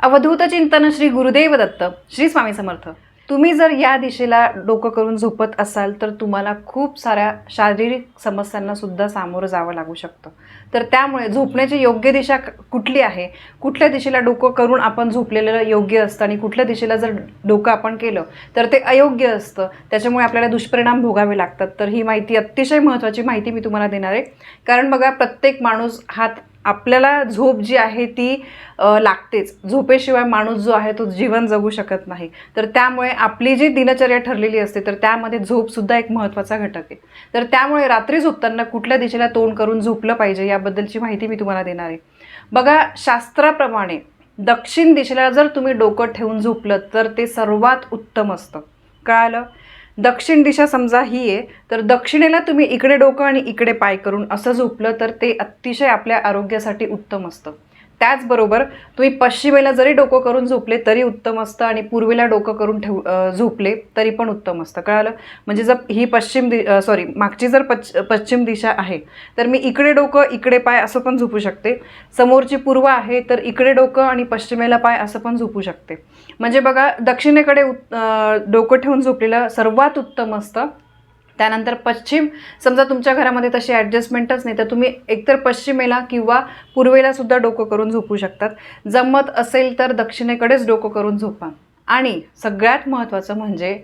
अवधूत चिंतन श्री गुरुदेव दत्त श्री स्वामी समर्थ. तुम्ही जर या दिशेला डोकं करून झोपत असाल तर तुम्हाला खूप साऱ्या शारीरिक समस्यांना सुद्धा सामोरं जावं लागू शकतं. तर त्यामुळे झोपण्याची योग्य दिशा कुठली आहे? कुठल्या दिशेला डोकं करून आपण झोपलेलं योग्य असतं आणि कुठल्या दिशेला जर डोकं आपण केलं तर ते अयोग्य असतं. त्याच्यामुळे आपल्याला दुष्परिणाम भोगावे लागतात. तर ही माहिती अतिशय महत्त्वाची माहिती मी तुम्हाला देणार आहे. कारण बघा प्रत्येक माणूस हात आपल्याला झोप जी आहे ती लागतेच. झोपेशिवाय माणूस जो आहे तो जीवन जगू शकत नाही. तर त्यामुळे आपली जी दिनचर्या ठरलेली असते तर त्यामध्ये झोपसुद्धा एक महत्त्वाचा घटक आहे. तर त्यामुळे रात्री झोपताना कुठल्या दिशेला तोंड करून झोपलं पाहिजे याबद्दलची माहिती मी तुम्हाला देणार आहे. बघा शास्त्राप्रमाणे दक्षिण दिशेला जर तुम्ही डोकं ठेवून झोपलं तर ते सर्वात उत्तम असतं. कळालं? दक्षिण दिशा समजा ही आहे तर दक्षिणेला तुम्ही इकडे डोकं आणि इकडे पाय करून असं झोपलं तर ते अतिशय आपल्या आरोग्यासाठी उत्तम असतं. त्याचबरोबर तुम्ही पश्चिमेला जरी डोकं करून झोपले तरी उत्तम असतं आणि पूर्वेला डोकं करून ठेव झोपले तरी पण उत्तम असतं. कळालं? म्हणजे जर ही पश्चिम दि सॉरी मागची जर पच पश्चिम दिशा आहे तर मी इकडे डोकं इकडे पाय असं पण झोपू शकते. समोरची पूर्व आहे तर इकडे डोकं आणि पश्चिमेला पाय असं पण झोपू शकते. म्हणजे बघा दक्षिणेकडे उत् डोकं ठेवून झोपलेलं सर्वात उत्तम असतं. त्यानंतर पश्चिम समजा तुमच्या घरामध्ये तशी ॲडजस्टमेंटच नाही तर तुम्ही एकतर पश्चिमेला किंवा पूर्वेला सुद्धा डोकं करून झोपू शकतात. जमत असेल तर दक्षिणेकडेच डोकं करून झोपा. आणि सगळ्यात महत्त्वाचं म्हणजे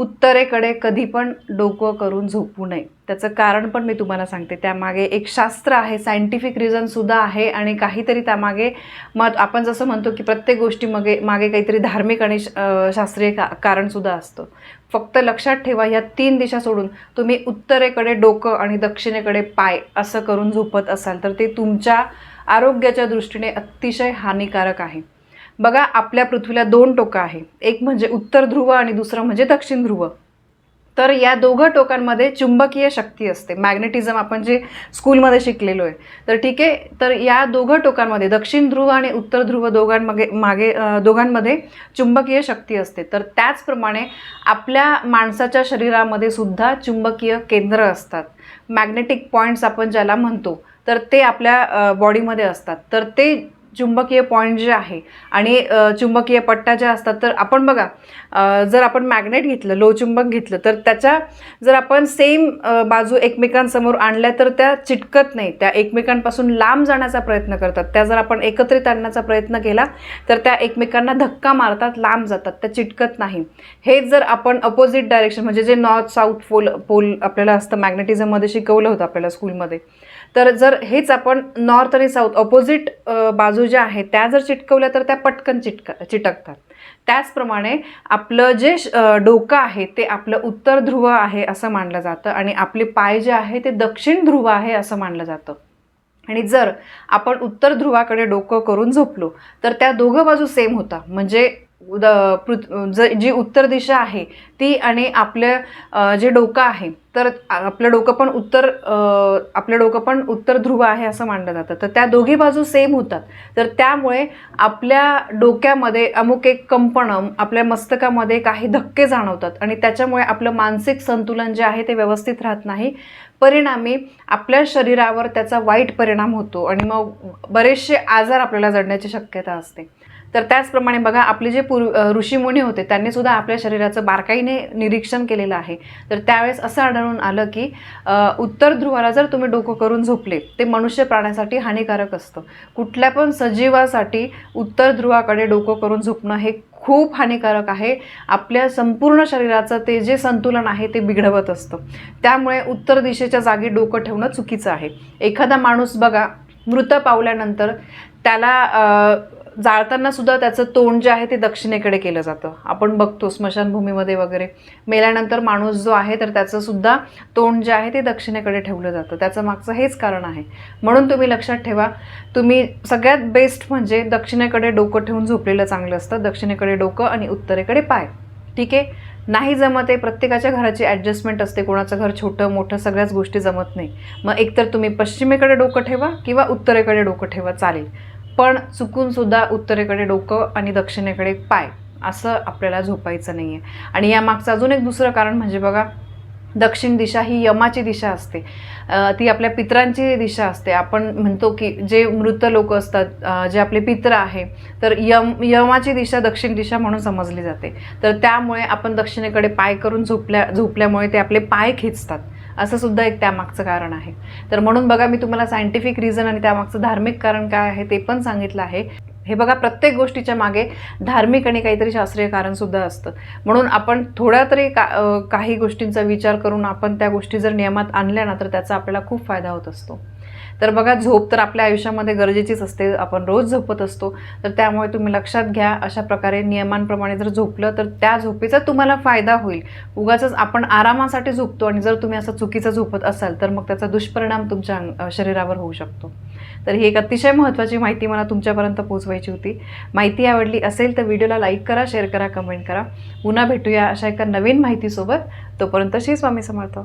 उत्तरेकडे कधी पण डोकं करून झोपू नये. त्याचं कारण पण मी तुम्हाला सांगते. त्यामागे एक शास्त्र आहे सायंटिफिक रिझनसुद्धा आहे आणि काहीतरी त्यामागे मग आपण जसं म्हणतो की प्रत्येक गोष्टी मागे मागे काहीतरी धार्मिक आणि श- शास्त्रीय का कारणसुद्धा असतं. फक्त लक्षात ठेवा या तीन दिशा सोडून तुम्ही उत्तरेकडे डोकं आणि दक्षिणेकडे पाय असं करून झोपत असाल तर ते तुमच्या आरोग्याच्या दृष्टीने अतिशय हानिकारक आहे. बघा आपल्या पृथ्वीला दोन टोकं आहे. एक म्हणजे उत्तर ध्रुव आणि दुसरं म्हणजे दक्षिण ध्रुव. तर या दोघं टोकांमध्ये चुंबकीय शक्ती असते. मॅग्नेटिझम आपण जे स्कूलमध्ये शिकलेलो आहे. तर ठीक आहे तर या दोघं टोकांमध्ये दक्षिण ध्रुव आणि उत्तर ध्रुव दोघांमागे मागे दोघांमध्ये चुंबकीय शक्ती असते. तर त्याचप्रमाणे आपल्या माणसाच्या शरीरामध्ये सुद्धा चुंबकीय केंद्र असतात. मॅग्नेटिक पॉईंट्स आपण ज्याला म्हणतो तर ते आपल्या बॉडीमध्ये असतात. तर ते चुंबकीय पॉईंट जे आहे आणि चुंबकीय पट्ट्या ज्या असतात तर आपण बघा जर आपण मॅग्नेट घेतलं लोहचुंबक घेतलं तर त्याच्या जर आपण सेम बाजू एकमेकांसमोर आणल्या तर त्या चिटकत नाही. त्या एकमेकांपासून लांब जाण्याचा प्रयत्न करतात. त्या जर आपण एकत्रित आणण्याचा प्रयत्न केला तर त्या एकमेकांना धक्का मारतात लांब जातात त्या चिटकत नाही. हेच जर आपण अपोजिट डायरेक्शन म्हणजे जे नॉर्थ साऊथ पोल पोल आपल्याला असतं मॅग्नेटिझममध्ये शिकवलं होतं आपल्याला स्कूलमध्ये तर जर हेच आपण नॉर्थ आणि साऊथ ऑपोजिट बाजू ज्या आहेत त्या जर चिटकवल्या तर त्या पटकन चिटक चिटकतात. त्याचप्रमाणे आपलं जे श- डोकं आहे ते आपलं उत्तर ध्रुव आहे असं मानलं जातं आणि आपले पाय जे आहे ते दक्षिण ध्रुव आहे असं मानलं जातं. आणि जर आपण उत्तर ध्रुवाकडे डोकं करून झोपलो तर त्या दोघं बाजू सेम होता. म्हणजे उद पृथ ज जी उत्तर दिशा आहे ती आणि आपलं जे डोकं आहे तर आपलं डोकं पण उत्तर आपलं डोकं पण उत्तर ध्रुव आहे असं मानलं जातं. तर त्या दोघी बाजू सेम होतात. तर त्यामुळे आपल्या डोक्यामध्ये अमुक एक कंपनं आपल्या मस्तकामध्ये काही धक्के जाणवतात आणि त्याच्यामुळे आपलं मानसिक संतुलन जे आहे ते व्यवस्थित राहत नाही. परिणामी आपल्या शरीरावर त्याचा वाईट परिणाम होतो आणि मग बरेचसे आजार आपल्याला जडण्याची शक्यता असते. तर त्याचप्रमाणे बघा आपले जे पूर्व ऋषीमुनी होते त्यांनी सुद्धा आपल्या शरीराचं बारकाईने निरीक्षण केलेलं आहे. तर त्यावेळेस असं आढळून आलं की उत्तर ध्रुवाला जर तुम्ही डोकं करून झोपले ते मनुष्य प्राण्यासाठी हानिकारक असतं. कुठल्या पण सजीवासाठी उत्तर ध्रुवाकडे डोकं करून झोपणं हे खूप हानिकारक आहे. आपल्या संपूर्ण शरीराचं ते जे संतुलन आहे ते बिघडवत असतं. त्यामुळे उत्तर दिशेच्या जागी डोकं ठेवणं चुकीचं आहे. एखादा माणूस बघा मृत पावल्यानंतर त्याला जाळताना सुद्धा त्याचं तोंड जे आहे ते दक्षिणेकडे केलं जातं. आपण बघतो स्मशानभूमीमध्ये वगैरे मेल्यानंतर माणूस जो आहे तर त्याचं सुद्धा तोंड जे आहे ते दक्षिणेकडे ठेवलं जातं. त्याचं मागचं हेच कारण आहे. म्हणून तुम्ही लक्षात ठेवा तुम्ही सगळ्यात बेस्ट म्हणजे दक्षिणेकडे डोकं ठेवून झोपलेलं चांगलं असतं. दक्षिणेकडे डोकं आणि उत्तरेकडे पाय. ठीक आहे? नाही जमत आहे प्रत्येकाच्या घराची ॲडजस्टमेंट असते. कोणाचं घर छोटं मोठं सगळ्याच गोष्टी जमत नाही. मग एकतर तुम्ही पश्चिमेकडे डोकं ठेवा किंवा उत्तरेकडे डोकं ठेवा. चालेल. पण चुकूनसुद्धा उत्तरेकडे डोकं आणि दक्षिणेकडे पाय असं आपल्याला झोपायचं नाही आहे आणि यामागचं अजून एक दुसरं कारण म्हणजे बघा दक्षिण दिशा ही यमाची दिशा असते. ती आपल्या पितरांची दिशा असते. आपण म्हणतो की जे मृत लोक असतात जे आपले पित्र आहे तर यम यमाची दिशा दक्षिण दिशा म्हणून समजली जाते. तर त्यामुळे आपण दक्षिणेकडे पाय करून झोपल्या झोपल्यामुळे ते आपले पाय खेचतात. असं सुद्धा एक त्यामागचं कारण आहे. तर म्हणून बघा मी तुम्हाला सायंटिफिक रिझन आणि त्यामागचं धार्मिक कारण काय आहे ते पण सांगितलं आहे. हे बघा प्रत्येक गोष्टीच्या मागे धार्मिक आणि काहीतरी शास्त्रीय कारण सुद्धा असतं. म्हणून आपण थोड्या तरी का काही गोष्टींचा विचार करून आपण त्या गोष्टी जर नियमात आणल्या ना तर त्याचा आपल्याला खूप फायदा होत असतो. तर बघा झोप तर आपल्या आयुष्यामध्ये गरजेचीच असते. आपण रोज झोपत असतो. तर त्यामुळे तुम्ही लक्षात घ्या अशा प्रकारे नियमांप्रमाणे जर झोपलं तर त्या झोपेचा तुम्हाला फायदा होईल. उगाच आपण आरामासाठी झोपतो आणि जर तुम्ही असं चुकीचं झोपत असाल तर मग त्याचा दुष्परिणाम तुमच्या शरीरावर होऊ शकतो. तर ही एक अतिशय महत्त्वाची माहिती मला तुमच्यापर्यंत पोहोचवायची होती. माहिती आवडली असेल तर व्हिडिओला लाईक करा शेअर करा कमेंट करा. पुन्हा भेटूया अशा एका नवीन माहितीसोबत. तोपर्यंत श्री स्वामी समर्थ.